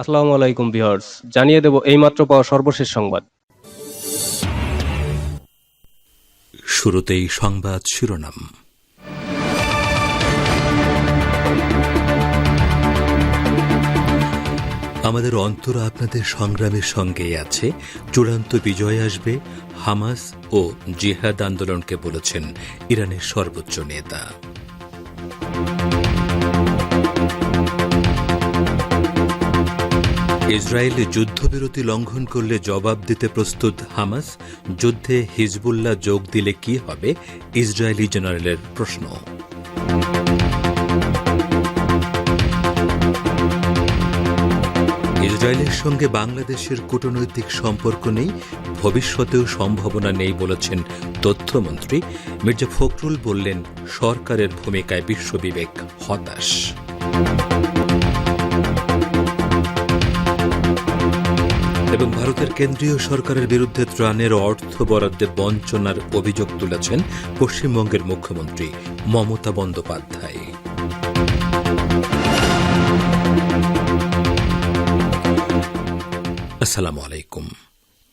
আসসালামু আলাইকুম ভিউয়ার্স, জানিয়ে দেব এইমাত্র পাওয়া সর্বশেষ সংবাদ। শুরুতেই সংবাদ শিরোনাম। আমাদের অন্তর আপনাদের সংগ্রামের সঙ্গেই আছে, চূড়ান্ত বিজয় আসবে, হামাস ও জিহাদ আন্দোলনকে বলেছেন ইরানের সর্বোচ্চ নেতা। ইসরায়েলে যুদ্ধবিরতি লঙ্ঘন করলে জবাব দিতে প্রস্তুত হামাস। যুদ্ধে হিজবুল্লাহ যোগ দিলে কি হবে? ইসরায়েলি জেনারেলের প্রশ্ন। ইসরায়েলের সঙ্গে বাংলাদেশের কূটনৈতিক সম্পর্ক নেই, ভবিষ্যতেও সম্ভাবনা নেই বলেছেন তথ্যমন্ত্রী। মির্জা ফখরুল বললেন, সরকারের ভূমিকায় বিশ্ববিবেক হতাশ। এবং ভারতের কেন্দ্রীয় সরকারের বিরুদ্ধে ত্রাণের অর্থ বরাদ্দে বঞ্চনার অভিযোগ তুলেছেন পশ্চিমবঙ্গের মুখ্যমন্ত্রী মমতা বন্দ্যোপাধ্যায়। আসসালামু আলাইকুম।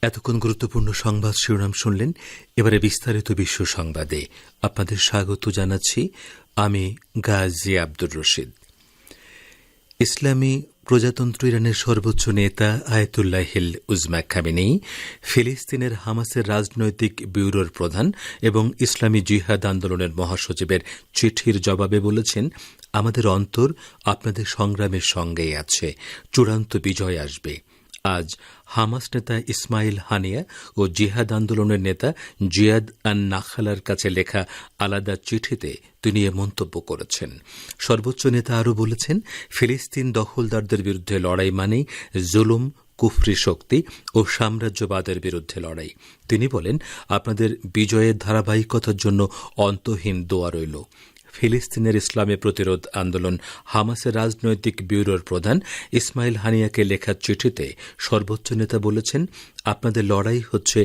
এতক্ষণ গুরুত্বপূর্ণ সংবাদ শিরোনাম শুনলেন, এবারে বিস্তারিত বিশ্ব সংবাদে আপনাদের স্বাগত জানাচ্ছি আমি গাজী আব্দুর রশিদ। ইসলামী প্রজাতন্ত্র ইরানের সর্বোচ্চ নেতা আয়তুল্লাহ হিল উজমা খামিনেই ফিলিস্তিনের হামাসের রাজনৈতিক ব্যুরোর প্রধান এবং ইসলামী জিহাদ আন্দোলনের মহাসচিবের চিঠির জবাবে বলেছেন, আমাদের অন্তর আপনাদের সংগ্রামের সঙ্গেই আছে, চূড়ান্ত বিজয় আসবে। আজ হামাস নেতা ইসমাইল হানিয়া ও জিহাদ আন্দোলনের নেতা জিয়াদ আন নাখালার কাছে লেখা আলাদা চিঠিতে তিনি এ মন্তব্য করেছেন। সর্বোচ্চ নেতা আরও বলেছেন, ফিলিস্তিন দখলদারদের বিরুদ্ধে লড়াই মানেই জুলুম, কুফরি শক্তি ও সাম্রাজ্যবাদের বিরুদ্ধে লড়াই। তিনি বলেন, আপনাদের বিজয়ের ধারাবাহিকতার জন্য অন্তহীন দোয়া রইল। ফিলিস্তিনের ইসলামী প্রতিরোধ আন্দোলন হামাসের রাজনৈতিক ব্যুরোর প্রধান ইসমাইল হানিয়াকে লেখা চিঠিতে সর্বোচ্চ নেতা বলেছেন, আপনাদের লড়াই হচ্ছে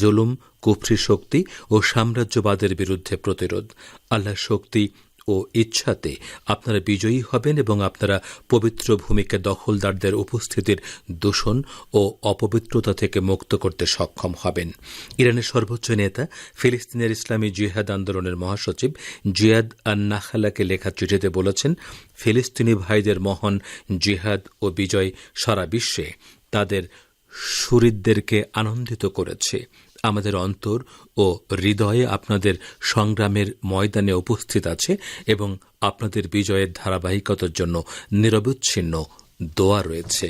জুলুম, কুফরি শক্তি ও সাম্রাজ্যবাদের বিরুদ্ধে প্রতিরোধ। আল্লাহ শক্তি ও ইচ্ছাতে আপনারা বিজয়ী হবেন এবং আপনারা পবিত্র ভূমিকে দখলদারদের উপস্থিতির দূষণ ও অপবিত্রতা থেকে মুক্ত করতে সক্ষম হবেন। ইরানের সর্বোচ্চ নেতা ফিলিস্তিনের ইসলামী জিহাদ আন্দোলনের মহাসচিব জিয়াদ আন নাখালাকে লেখা চিঠিতে বলেছেন, ফিলিস্তিনি ভাইদের মহান জিহাদ ও বিজয় সারা বিশ্বে তাদের সুরিদদেরকে আনন্দিত করেছে। আমাদের অন্তর ও হৃদয়ে আপনাদের সংগ্রামের ময়দানে উপস্থিত আছে এবং আপনাদের বিজয়ের ধারাবাহিকতার জন্য নিরবচ্ছিন্ন দোয়া রয়েছে।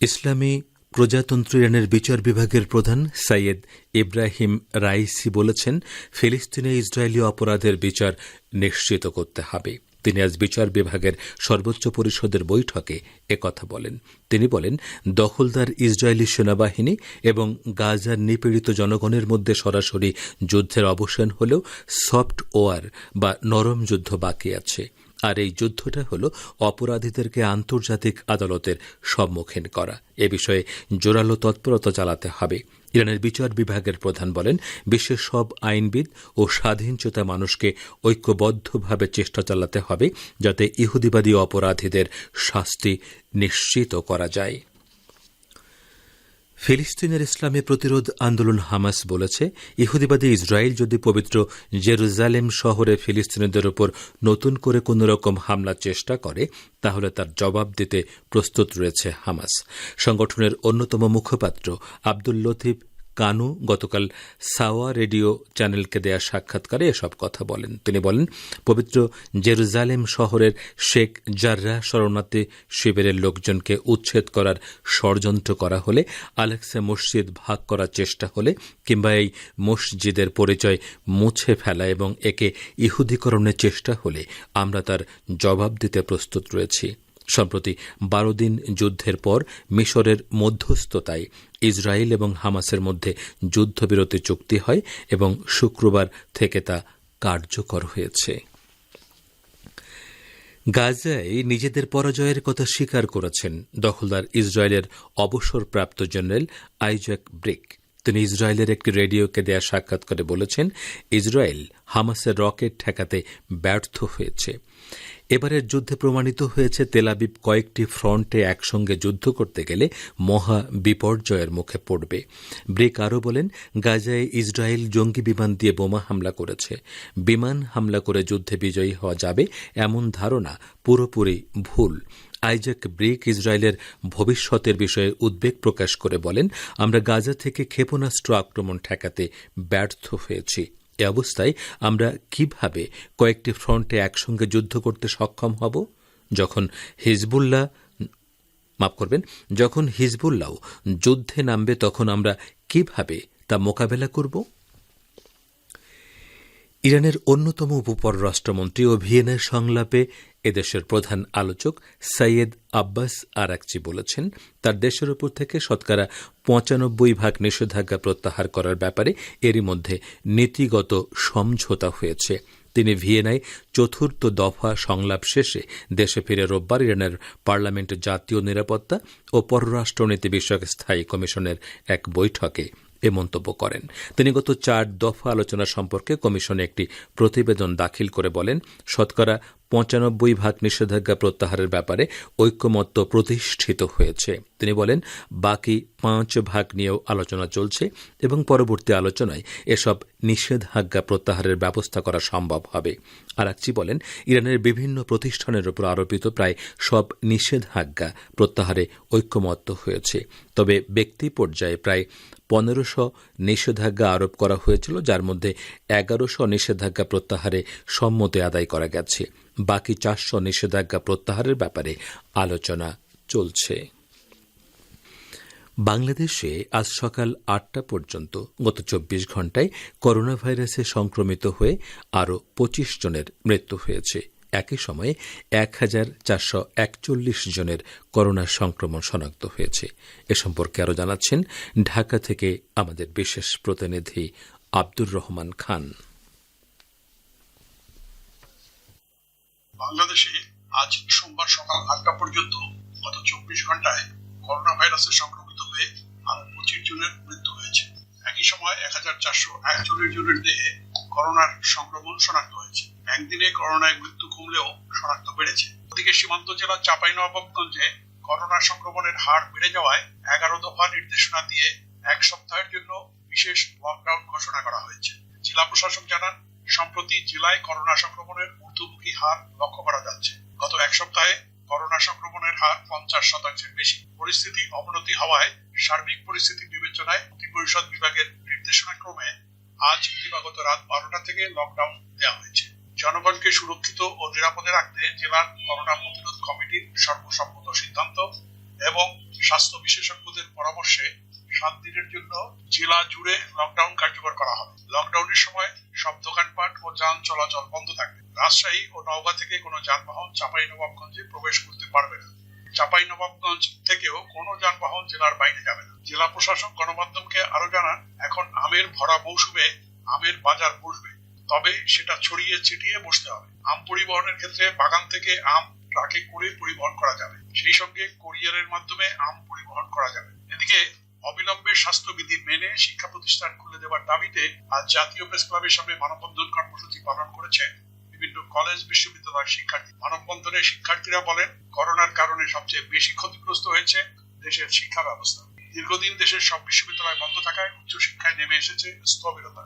ইসলামী প্রজাতন্ত্র ইরানের বিচার বিভাগের প্রধান সাইয়েদ ইব্রাহিম রাইসি বলেছেন, ফিলিস্তিনে ইসরায়েলি অপরাধের বিচার নিশ্চিত করতে হবে। তিনি আজ বিচার বিভাগের সর্বোচ্চ পরিষদের বৈঠকে একথা বলেন। তিনি বলেন, দখলদার ইসরায়েলি সেনাবাহিনী এবং গাজার নিপীড়িত জনগণের মধ্যে সরাসরি যুদ্ধের অবসান হলেও সফট ওয়ার বা নরম যুদ্ধ বাকি আছে। আর এই যুদ্ধটা হল অপরাধীদেরকে আন্তর্জাতিক আদালতের সম্মুখীন করা। এ বিষয়ে জোরালো তৎপরতা চালাতে হবে। ইরানের বিচার বিভাগের প্রধান বলেন, বিশ্বের সব আইনবিদ ও স্বাধীনচেতা মানুষকে ঐক্যবদ্ধভাবে চেষ্টা চালাতে হবে যাতে ইহুদিবাদী অপরাধীদের শাস্তি নিশ্চিত করা যায়। ফিলিস্তিনের ইসলামী প্রতিরোধ আন্দোলন হামাস বলেছে, ইহুদিবাদী ইসরায়েল যদি পবিত্র জেরুজালেম শহরে ফিলিস্তিনিদের ওপর নতুন করে কোন রকম হামলার চেষ্টা করে, তাহলে তার জবাব দিতে প্রস্তুত রয়েছে হামাস। সংগঠনের অন্যতম মুখপাত্র আব্দুল লতিফ কানু গতকাল সাওয়া রেডিও চ্যানেলকে দেয়া সাক্ষাৎকারে এসব কথা বলেন। তিনি বলেন, পবিত্র জেরুজালেম শহরের শেখ জার্রা শরণার্থী শিবিরের লোকজনকে উচ্ছেদ করার ষড়যন্ত্র করা হলে, আলেক্সা মসজিদ ভাগ করার চেষ্টা হলে, কিংবা এই মসজিদের পরিচয় মুছে ফেলা এবং একে ইহুদীকরণের চেষ্টা হলে আমরা তার জবাব দিতে প্রস্তুত রয়েছি। সম্প্রতি বারো দিন যুদ্ধের পর মিশরের মধ্যস্থতায় ইসরায়েল এবং হামাসের মধ্যে যুদ্ধবিরতি চুক্তি হয় এবং শুক্রবার থেকে তা কার্যকর হয়েছে। গাজায় নিজেদের পরাজয়ের কথা স্বীকার করেছেন দখলদার ইসরায়েলের অবসরপ্রাপ্ত জেনারেল আইজ্যাক ব্রিক। তিনি ইসরায়েলের একটি রেডিওকে দেয়া সাক্ষাৎকারে বলেছেন, ইসরায়েল হামাসের রকেট ঠেকাতে ব্যর্থ হয়েছে। এবারের যুদ্ধে প্রমাণিত হয়েছে তেলাবিব কয়েকটি ফ্রন্টে একসঙ্গে যুদ্ধ করতে গেলে মহা বিপর্যয়ের মুখে পড়বে। ব্রিক আরও বলেন, গাজায় ইসরায়েল জঙ্গি বিমান দিয়ে বোমা হামলা করেছে। বিমান হামলা করে যুদ্ধে বিজয়ী হওয়া যাবে এমন ধারণা পুরোপুরি ভুল। আইজাক ব্রিক ইসরায়েলের ভবিষ্যতের বিষয়ে উদ্বেগ প্রকাশ করে বলেন, আমরা গাজা থেকে ক্ষেপণাস্ত্র আক্রমণ ঠেকাতে ব্যর্থ হয়েছি। এ অবস্থায় আমরা কীভাবে কয়েকটি ফ্রন্টে একসঙ্গে যুদ্ধ করতে সক্ষম হব? যখন হিজবুল্লাহ, মাফ করবেন, যখন হিজবুল্লাহ যুদ্ধে নামবে তখন আমরা কীভাবে তা মোকাবেলা করব? ইরানের অন্যতম উপপররাষ্ট্রমন্ত্রী ও ভিয়েনার সংলাপে এদেশের প্রধান আলোচক সৈয়দ আব্বাস আরাকচি বলেছেন, তার দেশের উপর থেকে শতকরা পঁচানব্বই ভাগ নিষেধাজ্ঞা প্রত্যাহার করার ব্যাপারে এরই মধ্যে নীতিগত সমঝোতা হয়েছে। তিনি ভিয়েনায় চতুর্থ দফা সংলাপ শেষে দেশে ফিরে রোববার ইরানের পার্লামেন্টের জাতীয় নিরাপত্তা ও পররাষ্ট্রনীতি বিষয়ক স্থায়ী কমিশনের এক বৈঠকে এ মন্তব্য করেন। তিনি গত চার দফা আলোচনা সম্পর্কে কমিশনে একটি প্রতিবেদন দাখিল করে বলেন, শতকরা পঁচানব্বই ভাগ নিষেধাজ্ঞা প্রত্যাহারের ব্যাপারে ঐক্যমত্য প্রতিষ্ঠিত হয়েছে। তিনি বলেন, বাকি পাঁচ ভাগ নিয়েও আলোচনা চলছে এবং পরবর্তী আলোচনায় এসব নিষেধাজ্ঞা প্রত্যাহারের ব্যবস্থা করা সম্ভব হবে। আরাকচি বলেন, ইরানের বিভিন্ন প্রতিষ্ঠানের উপর আরোপিত প্রায় সব নিষেধাজ্ঞা প্রত্যাহারে ঐক্যমত্য হয়েছে। তবে ব্যক্তি পর্যায়ে প্রায় পনেরোশো নিষেধাজ্ঞা আরোপ করা হয়েছিল, যার মধ্যে এগারোশো নিষেধাজ্ঞা প্রত্যাহারে সম্মতি আদায় করা গেছে। বাকি চারশো নিষেধাজ্ঞা প্রত্যাহারের ব্যাপারে আলোচনা চলছে। বাংলাদেশে আজ সকাল আটটা পর্যন্ত গত চব্বিশ ঘণ্টায় করোনা ভাইরাসে সংক্রমিত হয়ে আরও পঁচিশ জনের মৃত্যু হয়েছে। একই সময়ে এক হাজার চারশো একচল্লিশ জনের করোনা সংক্রমণ শনাক্ত হয়েছে। এ সম্পর্কে আরও জানাচ্ছেন ঢাকা থেকে আমাদের বিশেষ প্রতিনিধি আব্দুর রহমান খান। বাংলাদেশে আজ সোমবার সকাল আটটা পর্যন্ত গত চব্বিশ ঘন্টায় করোনা ভাইরাসে সংক্রমিত হয়ে আরও পঁচিশ জনের মৃত্যু হয়েছে। একই সময় এক হাজার চারশো একচল্লিশ জনের দেহে করোনার সংক্রমণ শনাক্ত হয়েছে। একদিনে করোনায় মৃত্যু কমলেও শনাক্ত বেড়েছে। ওদিকে সীমান্ত জেলার চাঁপাইনবাবগঞ্জে করোনা সংক্রমণের হার বেড়ে যাওয়ায় এগারো দফা নির্দেশনা দিয়ে এক সপ্তাহের জন্য বিশেষ লকডাউন ঘোষণা করা হয়েছে। জেলা প্রশাসক জানান, সম্প্রতি জেলায় করোনা সংক্রমণের ঊর্ধ্বমুখী হার লক্ষ্য করা যাচ্ছে। গত এক সপ্তাহে করোনা সংক্রমণের হার পঞ্চাশ শতাংশের বেশি। পরিস্থিতি অবনতি হওয়ায় সার্বিক পরিস্থিতি বিবেচনায় পরিষদ বিভাগের নির্দেশনা ক্রমে আজ দিবাগত রাত বারোটা থেকে লকডাউন দেওয়া হয়েছে। জনগণকে সুরক্ষিত ও নিরাপদে রাখতে জেলার করোনা প্রতিরোধ কমিটির সর্বসম্মত সিদ্ধান্ত এবং স্বাস্থ্য বিশেষজ্ঞদের পরামর্শে সাত দিনের জন্য জেলা জুড়ে লকডাউন কার্যকর করা হবে। লকডাউনের সময় সব দোকানপাট ও যান চলাচল বন্ধ থাকবে। রাজশাহী ও নওগাঁ থেকে কোনো যানবাহন চাপাই নবাবগঞ্জে প্রবেশ করতে পারবে না। চাপাই নবাবগঞ্জ থেকেও কোনো যানবাহন জেলার বাইরে যাবে না। জেলা প্রশাসক গণমাধ্যমকে আরও জানান, এখন আমের ভরা মৌসুমে আমের বাজার বসবে। তবে সেটা ছড়িয়ে ছিটিয়ে বসতে হবে। আম পরিবহনের ক্ষেত্রে বাগান থেকে আম ট্রাকে করে পরিবহন করা যাবে। সেই সঙ্গে কোরিয়ারের মাধ্যমে আম পরিবহন করা যাবে। এদিকে অবিলম্বে স্বাস্থ্যবিধি মেনে শিক্ষা প্রতিষ্ঠান খুলে দেওয়ার দাবিতে আজ জাতীয় প্রেস ক্লাবের সামনে মানববন্ধন কর্মসূচি পালন করেছে বিভিন্ন কলেজ, বিশ্ববিদ্যালয়ের শিক্ষার্থী। মানববন্ধনে শিক্ষার্থীরা বলেন, করোনার কারণে সবচেয়ে বেশি ক্ষতিগ্রস্ত হয়েছে দেশের শিক্ষা ব্যবস্থা। দীর্ঘদিন দেশের সব বিশ্ববিদ্যালয় বন্ধ থাকায় উচ্চশিক্ষায় নেমে এসেছে স্থবিরতা।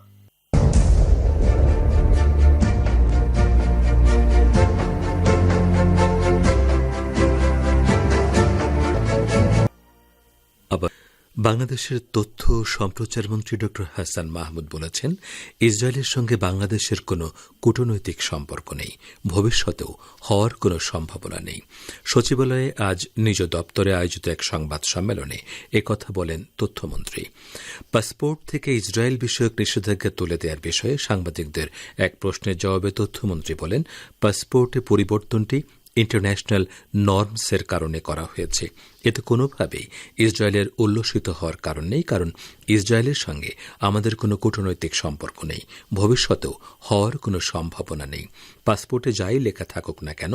বাংলাদেশের তথ্য ও সম্প্রচার মন্ত্রী ড. হাসান মাহমুদ বলেছেন, ইসরায়েলের সঙ্গে বাংলাদেশের কোনো কূটনৈতিক সম্পর্ক নেই, ভবিষ্যতেও হওয়ার কোনো সম্ভাবনা নেই। সচিবালয়ে আজ নিজ দপ্তরে আয়োজিত এক সংবাদ সম্মেলনে একথা বলেন তথ্যমন্ত্রী। পাসপোর্ট থেকে ইসরায়েল বিষয়ক নিষেধাজ্ঞা তুলে দেওয়ার বিষয়ে সাংবাদিকদের এক প্রশ্নের জবাবে তথ্যমন্ত্রী বলেন পাসপোর্টে পরিবর্তনটি ইন্টারন্যাশনাল নর্মসের কারণে করা হয়েছে। এতে কোনোভাবেই ইসরায়েলের উল্লসিত হওয়ার কারণ নেই, কারণ ইসরায়েলের সঙ্গে আমাদের কোনো কূটনৈতিক সম্পর্ক নেই। ভবিষ্যতেও হওয়ার কোনো সম্ভাবনা নেই। পাসপোর্টে যাই লেখা থাকুক না কেন,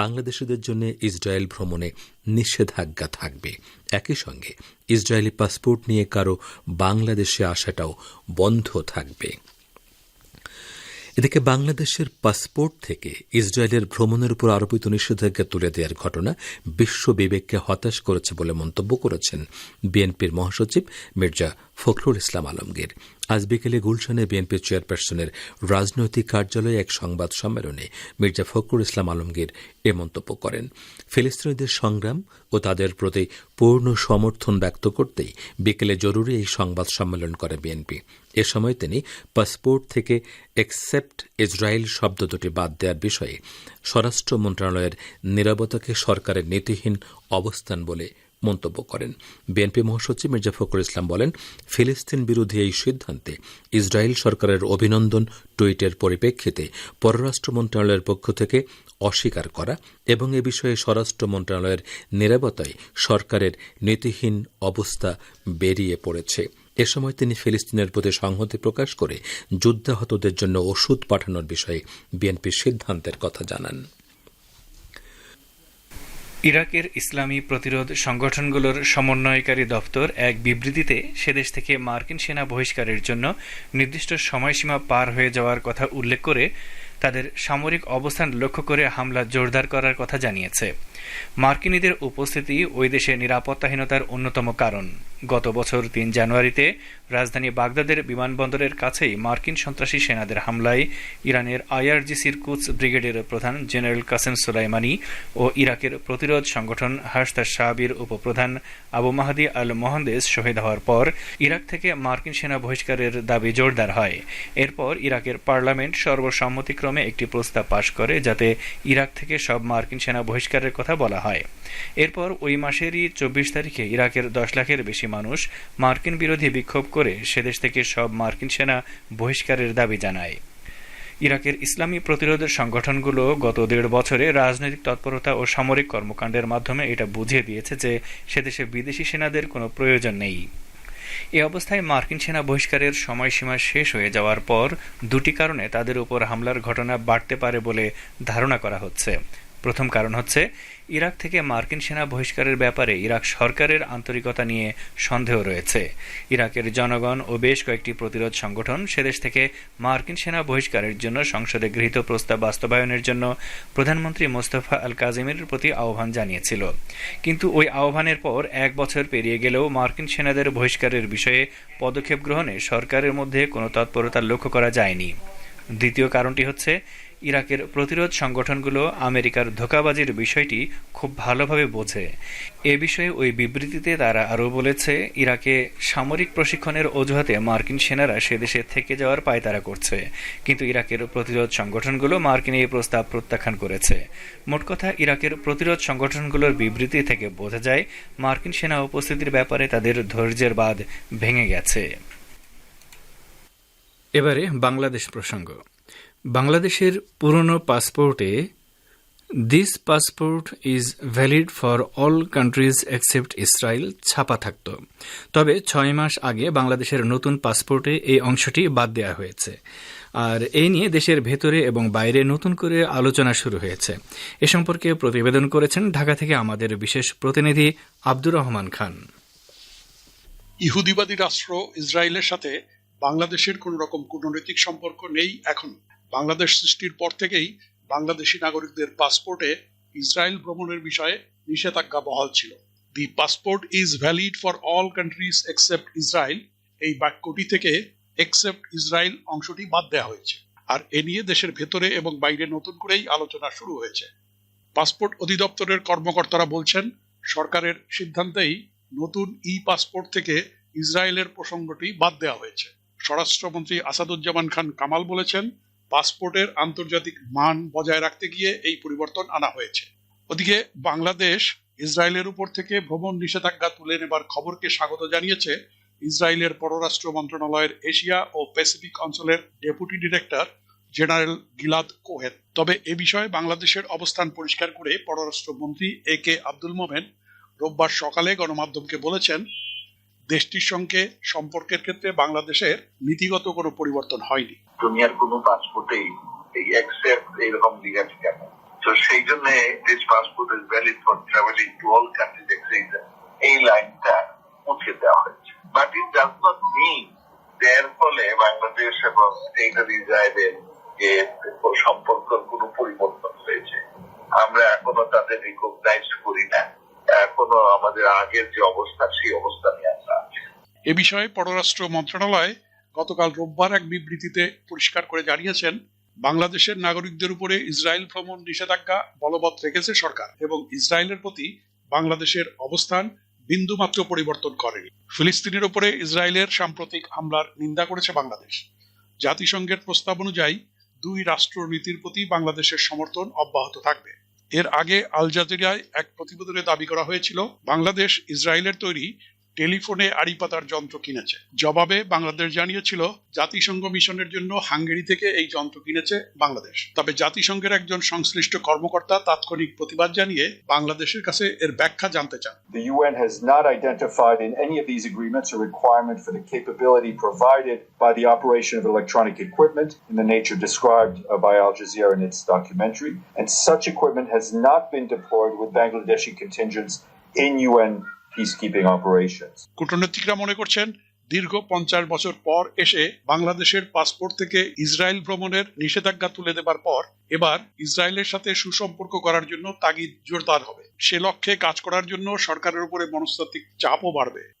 বাংলাদেশিদের জন্য ইসরায়েল ভ্রমণে নিষেধাজ্ঞা থাকবে। একই সঙ্গে ইসরায়েলি পাসপোর্ট নিয়ে কারও বাংলাদেশে আসাটাও বন্ধ থাকবে। এদিকে বাংলাদেশের পাসপোর্ট থেকে ইসরায়েলের ভ্রমণের উপর আরোপিত নিষেধাজ্ঞা তুলে দেওয়ার ঘটনা বিশ্ব বিবেককে হতাশ করেছে বলে মন্তব্য করেছেন বিএনপির মহাসচিব মির্জা ফখরুল ইসলাম আলমগীর। আজ বিকেলে গুলশানে বিএনপি চেয়ারপারসনের রাজনৈতিক কার্যালয়ে এক সংবাদ সম্মেলনে মির্জা ফখরুল ইসলাম আলমগীর এ মন্তব্য করেন। ফিলিস্তিনিদের সংগ্রাম ও তাদের প্রতি পূর্ণ সমর্থন ব্যক্ত করতেই বিকেলে জরুরি এই সংবাদ সম্মেলন করে বিএনপি। এ সময় তিনি পাসপোর্ট থেকে এক্সেপ্ট ইসরায়েল শব্দ দুটি বাদ দেওয়ার বিষয়ে স্বরাষ্ট্র মন্ত্রণালয়ের নিরাপত্তাকে সরকারের নীতিহীন অবস্থান বলে মন্তব্য করেন। বিএনপি মহাসচিব মির্জা ফখরুল ইসলাম বলেন, ফিলিস্তিন বিরোধী এই সিদ্ধান্তে ইসরায়েল সরকারের অভিনন্দন টুইটের পরিপ্রেক্ষিতে পররাষ্ট্র মন্ত্রণালয়ের পক্ষ থেকে অস্বীকার করা এবং এ বিষয়ে স্বরাষ্ট্র মন্ত্রণালয়ের নিরাপত্তায় সরকারের নীতিহীন অবস্থা বেরিয়ে পড়েছে। এ সময় তিনি ফিলিস্তিনের প্রতি সংহতি প্রকাশ করে যুদ্ধাহতদের জন্য ওষুধ পাঠানোর বিষয়ে বিএনপির সিদ্ধান্তের কথা জানান। ইরাকের ইসলামী প্রতিরোধ সংগঠনগুলোর সমন্বয়কারী দপ্তর এক বিবৃতিতে সেদেশ থেকে মার্কিন সেনা বহিষ্কারের জন্য নির্দিষ্ট সময়সীমা পার হয়ে যাওয়ার কথা উল্লেখ করে তাদের সামরিক অবস্থান লক্ষ্য করে হামলা জোরদার করার কথা জানিয়েছে। মার্কিনীদের উপস্থিতি ওই দেশে নিরাপত্তাহীনতার অন্যতম কারণ। গত বছর তিন জানুয়ারিতে রাজধানী বাগদাদের বিমানবন্দরের কাছেই মার্কিন সন্ত্রাসী সেনাদের হামলায় ইরানের আইআরজিসির কুচ ব্রিগেডের প্রধান জেনারেল কাসেম সোলাইমানি ও ইরাকের প্রতিরোধ সংগঠন হাসদা শাহাবির উপপ্রধান আবু মাহাদি আল মোহান্দেস শহীদ হওয়ার পর ইরাক থেকে মার্কিন সেনা বহিষ্কারের দাবি জোরদার হয়। এরপর ইরাকের পার্লামেন্ট সর্বসম্মতিক্রমে একটি প্রস্তাব পাশ করে যাতে ইরাক থেকে সব মার্কিন সেনা বহিষ্কারের কথা বলা হয়। এরপর ওই মাসেরই চব্বিশ তারিখে ইরাকের দশ লাখের বেশি মানুষ মার্কিন বিরোধী বিক্ষোভ করে সেদেশ থেকে সব মার্কিন সেনা বহিষ্কারের দাবি জানায়। ইরাকের ইসলামী প্রতিরোধের সংগঠনগুলো গত দেড় বছরে রাজনৈতিক তৎপরতা ও সামরিক কর্মকাণ্ডের মাধ্যমে এটা বুঝিয়ে দিয়েছে যে সেদেশে বিদেশি সেনাদের কোনো প্রয়োজন নেই। এ অবস্থায় মার্কিন সেনা বহিষ্কারের সময়সীমা শেষ হয়ে যাওয়ার পর দুটি কারণে তাদের উপর হামলার ঘটনা বাড়তে পারে বলে ধারণা করা হচ্ছে। প্রথম কারণ হচ্ছে, ইরাক থেকে মার্কিন সেনা বহিষ্কারের ব্যাপারে ইরাক সরকারের আন্তরিকতা নিয়ে সন্দেহ রয়েছে। ইরাকের জনগণ ও বেশ কয়েকটি প্রতিরোধ সংগঠন সেদেশ থেকে মার্কিন সেনা বহিষ্কারের জন্য সংসদে গৃহীত প্রস্তাব বাস্তবায়নের জন্য প্রধানমন্ত্রী মোস্তফা আল কাজিমের প্রতি আহ্বান জানিয়েছিল। কিন্তু ওই আহ্বানের পর এক বছর পেরিয়ে গেলেও মার্কিন সেনাদের বহিষ্কারের বিষয়ে পদক্ষেপ গ্রহণে সরকারের মধ্যে কোনো তৎপরতা লক্ষ্য করা যায়নি। দ্বিতীয় কারণটি হচ্ছে ইরাকের প্রতিরোধ সংগঠনগুলো আমেরিকার ধোকাবাজির বিষয়টি খুব ভালোভাবে বোঝে। এ বিষয়ে ওই বিবৃতিতে তারা আরও বলেছে, ইরাকে সামরিক প্রশিক্ষণের অজুহাতে মার্কিন সেনারা সে দেশে থেকে যাওয়ার পায়তারা করছে, কিন্তু ইরাকের প্রতিরোধ সংগঠনগুলো মার্কিন এই প্রস্তাব প্রত্যাখ্যান করেছে। মোট কথা, ইরাকের প্রতিরোধ সংগঠনগুলোর বিবৃতি থেকে বোঝা যায়, মার্কিন সেনা উপস্থিতির ব্যাপারে তাদের ধৈর্যের বাঁধ ভেঙে গেছে। এবারে বাংলাদেশ প্রসঙ্গ। বাংলাদেশের পুরনো পাসপোর্টে this passport is valid for all countries except Israel ছাপা থাকত। তবে ছয় মাস আগে বাংলাদেশের নতুন পাসপোর্টে এই অংশটি বাদ দেওয়া হয়েছে। আর এই নিয়ে দেশের ভেতরে এবং বাইরে নতুন করে আলোচনা শুরু হয়েছে। এ সম্পর্কে প্রতিবেদন করেছেন ঢাকা থেকে আমাদের বিশেষ প্রতিনিধি আব্দুর রহমান খান। ইহুদিবাদী রাষ্ট্র ইসরায়েলের সাথে বাংলাদেশের কোন রকম কূটনৈতিক সম্পর্ক নেই এখন। বাংলাদেশ সৃষ্টির পর থেকেই বাংলাদেশি নাগরিকদের পাসপোর্টে ইসরায়েল ভ্রমণের বিষয়ে নিষেধাজ্ঞা বহাল ছিল। The passport is valid for all countries except Israel এই বাক্যটি থেকে এক্সেপ্ট ইসরায়েল অংশটি বাদ দেওয়া হয়েছে। আর এ নিয়ে দেশের ভেতরে এবং বাইরে নতুন করেই আলোচনা শুরু হয়েছে। পাসপোর্ট অধিদপ্তরের কর্মকর্তারা বলছেন, সরকারের সিদ্ধান্তেই নতুন ই পাসপোর্ট থেকে ইসরায়েলের প্রসঙ্গটি বাদ দেওয়া হয়েছে। স্বরাষ্ট্রমন্ত্রী আসাদুজ্জামান খান কামাল বলেছেন পাসপোর্টের আন্তর্জাতিক মান বজায় রাখতে গিয়ে এই পরিবর্তন আনা হয়েছে। ওদিকে বাংলাদেশ ইসরায়েলের উপর থেকে ভ্রমণ নিষেধাজ্ঞা তুলে নেবার খবরকে স্বাগত জানিয়েছে ইসরায়েলের পররাষ্ট্র মন্ত্রণালয়ের এশিয়া ও প্যাসিফিক অঞ্চলের deputy director general Gilad Cohen. তবে এ বিষয়ে বাংলাদেশের অবস্থান পরিষ্কার করে পররাষ্ট্রমন্ত্রী এ কে আব্দুল মোমেন রোববার সকালে গণমাধ্যমকে বলেছেন দেশটির সঙ্গে সম্পর্কের ক্ষেত্রে বাংলাদেশের নীতিগত কোনো পরিবর্তন হয়নি। দুনিয়ার কোনো পাসপোর্টেই এই অ্যাকসেপ্ট এরকম আছে কেন? তো সেই জন্য this passport is valid for traveling to all countries except এই লাইনটা মুছে দেওয়া হয়েছে। But it does not mean এর ফলে বাংলাদেশ এবং স্টেট ইসরায়েলের এর সম্পর্কের কোনো পরিবর্তন হয়েছে। আমরা এখনও তাদের রিকগনাইজ করি না। এখনও আমাদের আগের যে অবস্থা, সেই আছি এ বিষয়ে পররাষ্ট্র মন্ত্রণালয় গতকাল রোববার এক বিবৃতিতে পরিষ্কার করে জানিয়েছেন, বাংলাদেশের নাগরিকদের উপরে ইসরায়েল ভ্রমণ নিষেধাজ্ঞা বলবৎ রেখেছে সরকার এবং ইসরায়েলের প্রতি বাংলাদেশের অবস্থান বিন্দুমাত্র পরিবর্তন করেনি। ফিলিস্তিনের উপরে ইসরায়েলের সাম্প্রতিক হামলার নিন্দা করেছে বাংলাদেশ। জাতিসংঘের প্রস্তাব অনুযায়ী দুই রাষ্ট্র নীতির প্রতি বাংলাদেশের সমর্থন অব্যাহত থাকবে। এর আগে আল জাজিরায় এক প্রতিবেদনে দাবি করা হয়েছিল, বাংলাদেশ ইসরায়েলের তৈরি টেলিফোনে আড়ি পাতার যন্ত্র কিনেছে জবাবে বাংলাদেশ জানিয়েছিল জাতিসংঘ মিশনের জন্য হাঙ্গেরি থেকে এই যন্ত্র কিনেছে বাংলাদেশ তবে জাতিসংঘের একজন সংশ্লিষ্ট কর্মকর্তা তাৎক্ষণিক প্রতিবাদ জানিয়ে বাংলাদেশের কাছে এর ব্যাখ্যা জানতে চান The UN has not identified in any of these agreements a requirement for the capability provided by the operation of electronic equipment in the nature described uh, by Al Jazeera in its documentary, and such equipment has not been deployed with Bangladeshi contingents in UN operations. কূটনীতিকরা মনে করছেন, দীর্ঘ পঞ্চাশ বছর পর এসে বাংলাদেশের passport থেকে Israel ভ্রমণের নিষেধাজ্ঞা তুলে দেবার পর, এবার ইসরায়েলের সাথে সুসম্পর্ক করার জন্য তাগিদ জোরদার হবে সে লক্ষ্যে কাজ করার জন্য সরকারের উপরে মনস্তাত্ত্বিক চাপও বাড়বে